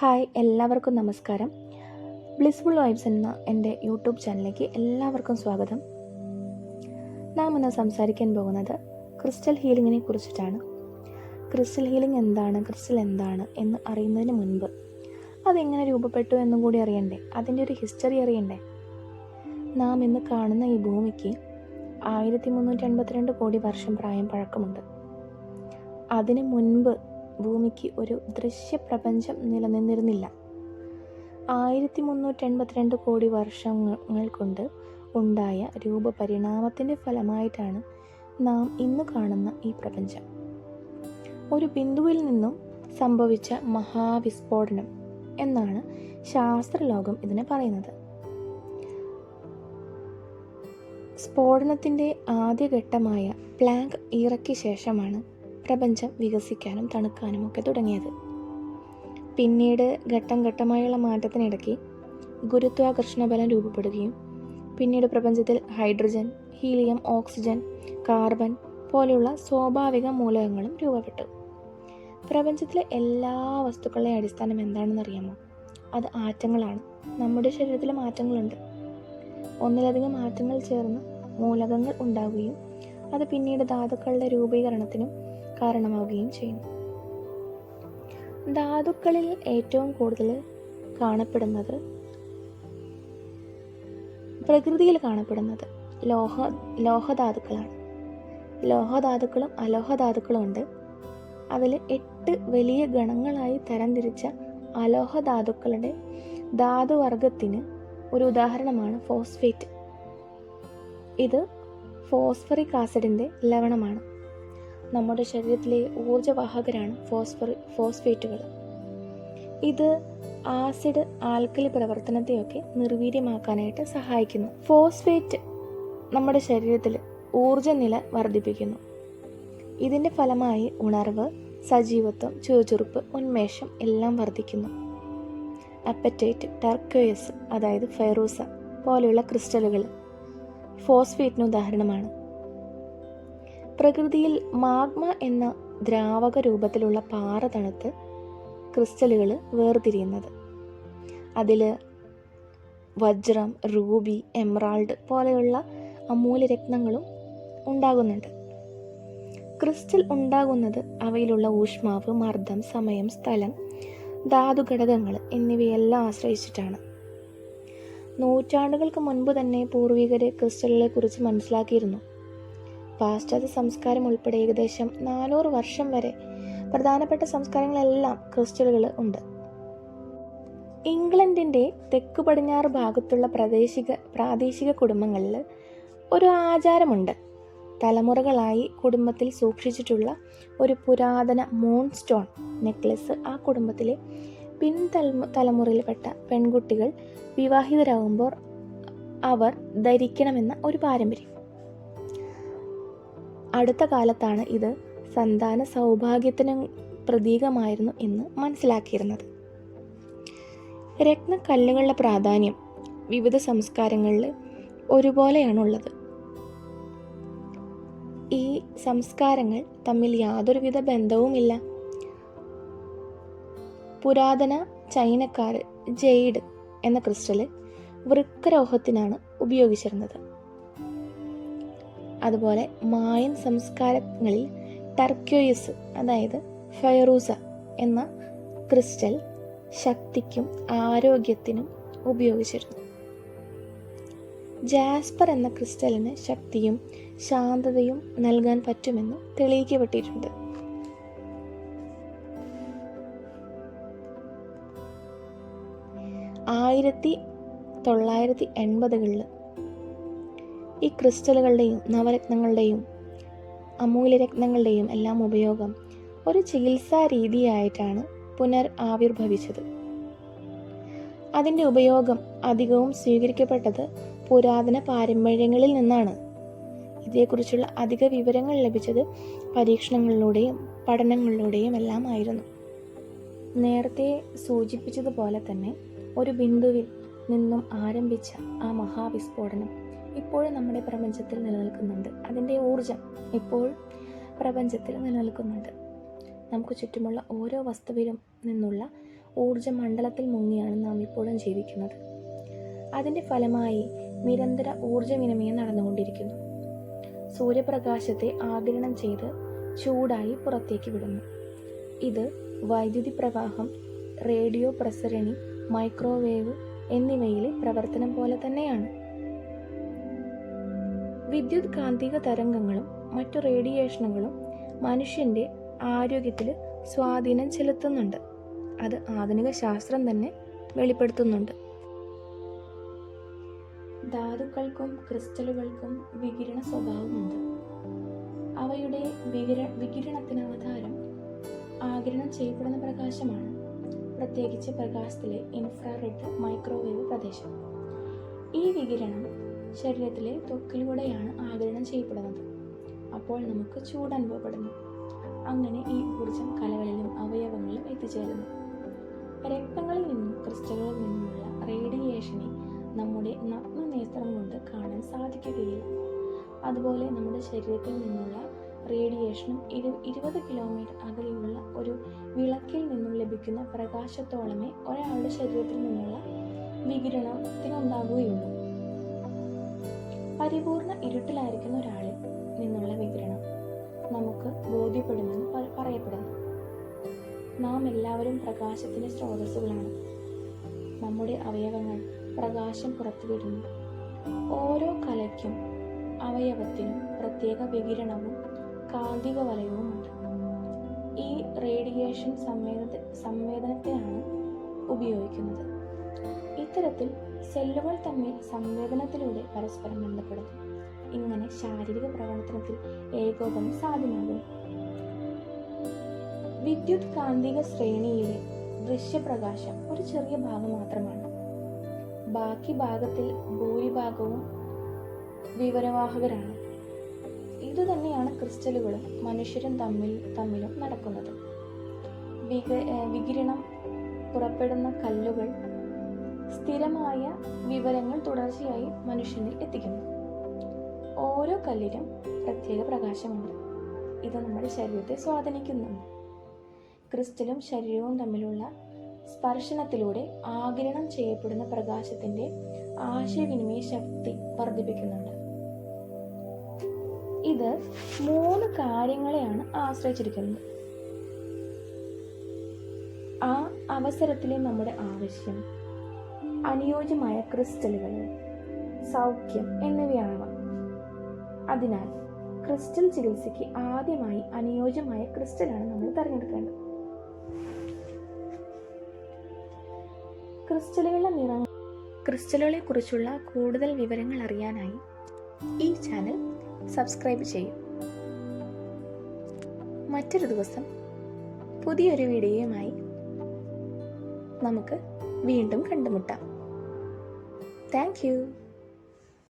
Hi എല്ലാവർക്കും നമസ്കാരം. Blissful vibes എന്ന എന്റെ യൂട്യൂബ് ചാനലിലേക്ക് എല്ലാവർക്കും സ്വാഗതം. നാം ഇന്ന് സംസാരിക്കാൻ പോകുന്നത് ക്രിസ്റ്റൽ ഹീലിങ്ങിനെ കുറിച്ചിട്ടാണ്. ക്രിസ്റ്റൽ ഹീലിംഗ് എന്താണ് ക്രിസ്റ്റൽ എന്താണ് എന്ന് അറിയുന്നതിന് മുൻപ് അതെങ്ങനെ രൂപപ്പെട്ടു എന്നും കൂടി അറിയണ്ടേ? അതിന്റെ ഒരു ഹിസ്റ്ററി അറിയണ്ടേ? നാം ഇന്ന് കാണുന്ന ഈ ഭൂമിക്ക് ആയിരത്തി മുന്നൂറ്റി അൻപത്തിരണ്ട് കോടി വർഷം പ്രായം പഴക്കമുണ്ട്. അതിനു മുൻപ് ഭൂമിക്ക് ഒരു ദൃശ്യപ്രപഞ്ചം നിലനിന്നിരുന്നില്ല. ആയിരത്തി മുന്നൂറ്റി എൺപത്തിരണ്ട് കോടി വർഷങ്ങൾ കൊണ്ട് ഉണ്ടായ രൂപപരിണാമത്തിന്റെ ഫലമായിട്ടാണ് നാം ഇന്ന് കാണുന്ന ഈ പ്രപഞ്ചം. ഒരു ബിന്ദുവിൽ നിന്നും സംഭവിച്ച മഹാവിസ്ഫോടനം എന്നാണ് ശാസ്ത്രലോകം ഇതിനെ പറയുന്നത്. സ്ഫോടനത്തിന്റെ ആദ്യഘട്ടമായ പ്ലാങ്ക് ഇറക്കിയ ശേഷമാണ് പ്രപഞ്ചം വികസിക്കാനും തണുക്കാനും ഒക്കെ തുടങ്ങിയത്. പിന്നീട് ഘട്ടം ഘട്ടമായുള്ള മാറ്റത്തിനിടയ്ക്ക് ഗുരുത്വാകർഷണ ബലം രൂപപ്പെടുകയും പിന്നീട് പ്രപഞ്ചത്തിൽ ഹൈഡ്രജൻ ഹീലിയം ഓക്സിജൻ കാർബൺ പോലെയുള്ള സ്വാഭാവിക മൂലകങ്ങളും രൂപപ്പെട്ടു. പ്രപഞ്ചത്തിലെ എല്ലാ വസ്തുക്കളുടെ അടിസ്ഥാനം എന്താണെന്ന് അറിയാമോ? അത് ആറ്റങ്ങളാണ്. നമ്മുടെ ശരീരത്തിലെ മാറ്റങ്ങളുണ്ട്. ഒന്നിലധികം ആറ്റങ്ങൾ ചേർന്ന് മൂലകങ്ങൾ ഉണ്ടാവുകയും അത് പിന്നീട് ധാതുക്കളുടെ രൂപീകരണത്തിനും കാരണമാവുകയും ചെയ്യുന്നു. ധാതുക്കളിൽ ഏറ്റവും കൂടുതൽ കാണപ്പെടുന്നത് പ്രകൃതിയിൽ കാണപ്പെടുന്നത് ലോഹ ലോഹധാതുക്കളാണ്. ലോഹധാതുക്കളും അലോഹധാതുക്കളും ഉണ്ട്. അതിൽ എട്ട് വലിയ ഗണങ്ങളായി തരംതിരിച്ച അലോഹധാതുക്കളുടെ ധാതുവർഗത്തിന് ഒരു ഉദാഹരണമാണ് ഫോസ്ഫേറ്റ്. ഇത് ഫോസ്ഫറിക് ആസിഡിന്റെ ലവണമാണ്. നമ്മുടെ ശരീരത്തിലെ ഊർജവാഹകരാണ് ഫോസ്ഫർ ഫോസ്ഫേറ്റുകൾ. ഇത് ആസിഡ് ആൽക്കലി പ്രവർത്തനത്തെയൊക്കെ നിർവീര്യമാക്കാനായിട്ട് സഹായിക്കുന്നു. ഫോസ്ഫേറ്റ് നമ്മുടെ ശരീരത്തിൽ ഊർജനില വർദ്ധിപ്പിക്കുന്നു. ഇതിന്റെ ഫലമായി ഉണർവ് സജീവത്വം ചുവചുറുപ്പ് ഉന്മേഷം എല്ലാം വർദ്ധിക്കുന്നു. അപ്പറ്റൈറ്റ് ടർക്കോയസ് അതായത് ഫെറൂസ പോലെയുള്ള ക്രിസ്റ്റലുകൾ ഫോസ്ഫേറ്റിന് ഉദാഹരണമാണ്. പ്രകൃതിയിൽ മാഗ്മ എന്ന ദ്രാവക രൂപത്തിലുള്ള പാറ തണുത്ത് ക്രിസ്റ്റലുകൾ വേർതിരിയുന്നത്. അതിൽ വജ്രം റൂബി എമറാൾഡ് പോലെയുള്ള അമൂല്യരത്നങ്ങളും ഉണ്ടാകുന്നുണ്ട്. ക്രിസ്റ്റൽ ഉണ്ടാകുന്നത് അവയിലുള്ള ഊഷ്മാവ് മർദ്ദം സമയം സ്ഥലം ധാതു ഘടകങ്ങൾ എന്നിവയെല്ലാം ആശ്രയിച്ചിട്ടാണ്. നൂറ്റാണ്ടുകൾക്ക് മുൻപ് തന്നെ പൂർവികരെ ക്രിസ്റ്റലുകളെ കുറിച്ച് മനസ്സിലാക്കിയിരുന്നു. പാശ്ചാത്യ സംസ്കാരം ഉൾപ്പെടെ ഏകദേശം നാനൂറ് വർഷം വരെ പ്രധാനപ്പെട്ട സംസ്കാരങ്ങളെല്ലാം ക്രിസ്ത്യനുകൾ ഉണ്ട്. ഇംഗ്ലണ്ടിന്റെ തെക്കു പടിഞ്ഞാറ് ഭാഗത്തുള്ള പ്രാദേശിക പ്രാദേശിക കുടുംബങ്ങളിൽ ഒരു ആചാരമുണ്ട്. തലമുറകളായി കുടുംബത്തിൽ സൂക്ഷിച്ചിട്ടുള്ള ഒരു പുരാതന മൂൺ സ്റ്റോൺ നെക്ലസ് ആ കുടുംബത്തിലെ പിൻതലമു തലമുറയിൽപ്പെട്ട പെൺകുട്ടികൾ വിവാഹിതരാകുമ്പോൾ അവർ ധരിക്കണമെന്ന ഒരു പാരമ്പര്യം. അടുത്ത കാലത്താണ് ഇത് സന്താന സൗഭാഗ്യത്തിന് പ്രതീകമായിരുന്നു എന്ന് മനസ്സിലാക്കിയിരുന്നത്. രത്നക്കല്ലുകളുടെ പ്രാധാന്യം വിവിധ സംസ്കാരങ്ങളിൽ ഒരുപോലെയാണുള്ളത്. ഈ സംസ്കാരങ്ങൾ തമ്മിൽ യാതൊരുവിധ ബന്ധവുമില്ല. പുരാതന ചൈനക്കാർ ജെയ്ഡ് എന്ന ക്രിസ്റ്റൽ വൃക്കരോഹത്തിനാണ് ഉപയോഗിച്ചിരുന്നത്. അതുപോലെ മായൻ സംസ്കാരങ്ങളിൽ ടർക്യോയിസ് അതായത് ഫയറൂസ എന്ന ക്രിസ്റ്റൽ ശക്തിക്കും ആരോഗ്യത്തിനും ഉപയോഗിച്ചിരുന്നു. ജാസ്പർ എന്ന ക്രിസ്റ്റലിന് ശക്തിയും ശാന്തതയും നൽകാൻ പറ്റുമെന്ന് തെളിയിക്കപ്പെട്ടിട്ടുണ്ട്. ആയിരത്തി തൊള്ളായിരത്തി എൺപതുകളിൽ ഈ ക്രിസ്റ്റലുകളുടെയും നവരത്നങ്ങളുടെയും അമൂല്യരത്നങ്ങളുടെയും എല്ലാം ഉപയോഗം ഒരു ചികിത്സാ രീതിയായിട്ടാണ് പുനർ ആവിർഭവിച്ചത് അതിന്റെ ഉപയോഗം അധികവും സ്വീകരിക്കപ്പെട്ടത് പുരാതന പാരമ്പര്യങ്ങളിൽ നിന്നാണ്. ഇതേക്കുറിച്ചുള്ള അധിക വിവരങ്ങൾ ലഭിച്ചത് പരീക്ഷണങ്ങളിലൂടെയും പഠനങ്ങളിലൂടെയും എല്ലാം ആയിരുന്നു. നേരത്തെ സൂചിപ്പിച്ചതുപോലെ തന്നെ ഒരു ബിന്ദുവിൽ നിന്നും ആരംഭിച്ച ആ മഹാവിസ്ഫോടനം ഇപ്പോഴും നമ്മുടെ പ്രപഞ്ചത്തിൽ നിലനിൽക്കുന്നുണ്ട്. അതിന്റെ ഊർജം ഇപ്പോൾ പ്രപഞ്ചത്തിൽ നിലനിൽക്കുന്നുണ്ട്. നമുക്ക് ചുറ്റുമുള്ള ഓരോ വസ്തുവിലും നിന്നുള്ള ഊർജ മണ്ഡലത്തിൽ മുങ്ങിയാണ് നാം ഇപ്പോഴും ജീവിക്കുന്നത്. അതിന്റെ ഫലമായി നിരന്തര ഊർജ വിനിമയം നടന്നുകൊണ്ടിരിക്കുന്നു. സൂര്യപ്രകാശത്തെ ആഗിരണം ചെയ്ത് ചൂടായി പുറത്തേക്ക് വിടുന്നു. ഇത് വൈദ്യുതി പ്രവാഹം റേഡിയോ പ്രസരണി മൈക്രോവേവ് എന്നിവയിലെ പ്രവർത്തനം പോലെ തന്നെയാണ്. വിദ്യുത് കാന്തിക തരംഗങ്ങളും മറ്റു റേഡിയേഷനുകളും മനുഷ്യന്റെ ആരോഗ്യത്തിൽ സ്വാധീനം ചെലുത്തുന്നുണ്ട്. അത് ആധുനിക ശാസ്ത്രം തന്നെ വെളിപ്പെടുത്തുന്നുണ്ട്. ധാതുക്കൾക്കും ക്രിസ്റ്റലുകൾക്കും വികിരണ സ്വഭാവമുണ്ട്. അവയുടെ വികിര വികിരണത്തിന് ആധാരം ആകിരണം ചെയ്യപ്പെടുന്ന പ്രകാശമാണ്. പ്രത്യേകിച്ച് പ്രകാശത്തിലെ ഇൻഫ്രാറെഡ് മൈക്രോവേവ് പ്രദേശം. ഈ വികിരണം ശരീരത്തിലെ ത്വക്കിലൂടെയാണ് ആഗിരണം ചെയ്യപ്പെടുന്നത്. അപ്പോൾ നമുക്ക് ചൂട് അനുഭവപ്പെടുന്നു അങ്ങനെ ഈ ഊർജം കലകളിലും അവയവങ്ങളിലും എത്തിച്ചേരുന്നു. രക്തങ്ങളിൽ നിന്നും ക്രിസ്റ്റലുകളിൽ നിന്നുമുള്ള റേഡിയേഷനെ നമ്മുടെ നഗ്ന നേത്രം കൊണ്ട് കാണാൻ സാധിക്കുകയില്ല. അതുപോലെ നമ്മുടെ ശരീരത്തിൽ നിന്നുള്ള റേഡിയേഷനും ഇരു ഇരുപത് കിലോമീറ്റർ അകലെയുള്ള ഒരു വിളക്കിൽ നിന്നും ലഭിക്കുന്ന പ്രകാശത്തോളമേ ഒരാളുടെ ശരീരത്തിൽ നിന്നുള്ള വികിരണത്തിനുണ്ടാകുകയുള്ളൂ പരിപൂർണ ഇരുട്ടിലായിരിക്കുന്ന ഒരാളിൽ നിന്നുള്ള വികിരണം നമുക്ക് ബോധ്യപ്പെടുമെന്ന് പറയപ്പെടുന്നു. നാം എല്ലാവരും പ്രകാശത്തിന്റെ സ്രോതസ്സുകളാണ്. നമ്മുടെ അവയവങ്ങൾ പ്രകാശം പുറത്തുവിടുന്നു. ഓരോ കലയ്ക്കും അവയവത്തിനും പ്രത്യേക വികിരണവും കാന്തിക വലയവുമുണ്ട് ഈ റേഡിയേഷൻ സംവേദ സംവേദനത്തെയാണ് ഉപയോഗിക്കുന്നത്. ഇത്തരത്തിൽ സെല്ലുകൾ തമ്മിൽ സംവേദനത്തിലൂടെ പരസ്പരം ബന്ധപ്പെടുന്നു. ഇങ്ങനെ ശാരീരിക പ്രവർത്തനത്തിൽ ഏകോപനം സാധ്യമാകുന്നു. വിദ്യുത് കാന്തിക ശ്രേണിയിലെ ദൃശ്യപ്രകാശം ഒരു ചെറിയ ഭാഗം മാത്രമാണ്. ബാക്കി ഭാഗത്തിൽ ഭൂരിഭാഗവും വിവരവാഹകരാണ്. ഇതുതന്നെയാണ് ക്രിസ്റ്റലുകളും മനുഷ്യരും തമ്മിൽ തമ്മിലും നടക്കുന്നത്. വികിരണം പുറപ്പെടുന്ന കല്ലുകൾ സ്ഥിരമായ വിവരങ്ങൾ തുടർച്ചയായി മനുഷ്യനിൽ എത്തിക്കുന്നു. ഓരോ കല്ലിലും പ്രത്യേക പ്രകാശമുണ്ട്. ഇത് നമ്മുടെ ശരീരത്തെ സ്വാധീനിക്കുന്നുണ്ട് ക്രിസ്റ്റലും ശരീരവും തമ്മിലുള്ള സ്പർശനത്തിലൂടെ ആഗിരണം ചെയ്യപ്പെടുന്ന പ്രകാശത്തിന്റെ ആശയവിനിമയ ശക്തി വർദ്ധിപ്പിക്കുന്നുണ്ട്. ഇത് മൂന്ന് കാര്യങ്ങളെയാണ് ആശ്രയിച്ചിരിക്കുന്നത്. ആ അവസരത്തിലെ നമ്മുടെ ആവശ്യം അനുയോജ്യമായ ക്രിസ്റ്റലുകൾ സൗഖ്യം എന്നിവയാണവ അതിനാൽ ക്രിസ്റ്റൽ ചികിത്സയ്ക്ക് ആദ്യമായി അനുയോജ്യമായ ക്രിസ്റ്റലാണ് നമ്മൾ തിരഞ്ഞെടുക്കേണ്ടത്. ക്രിസ്റ്റലുകളുടെ നിറങ്ങൾ ക്രിസ്റ്റലുകളെ കുറിച്ചുള്ള കൂടുതൽ വിവരങ്ങൾ അറിയാനായി ഈ ചാനൽ സബ്സ്ക്രൈബ് ചെയ്യും. മറ്റൊരു ദിവസം പുതിയൊരു വീഡിയോയുമായി നമുക്ക് വീണ്ടും കണ്ടുമുട്ടാം. Thank you.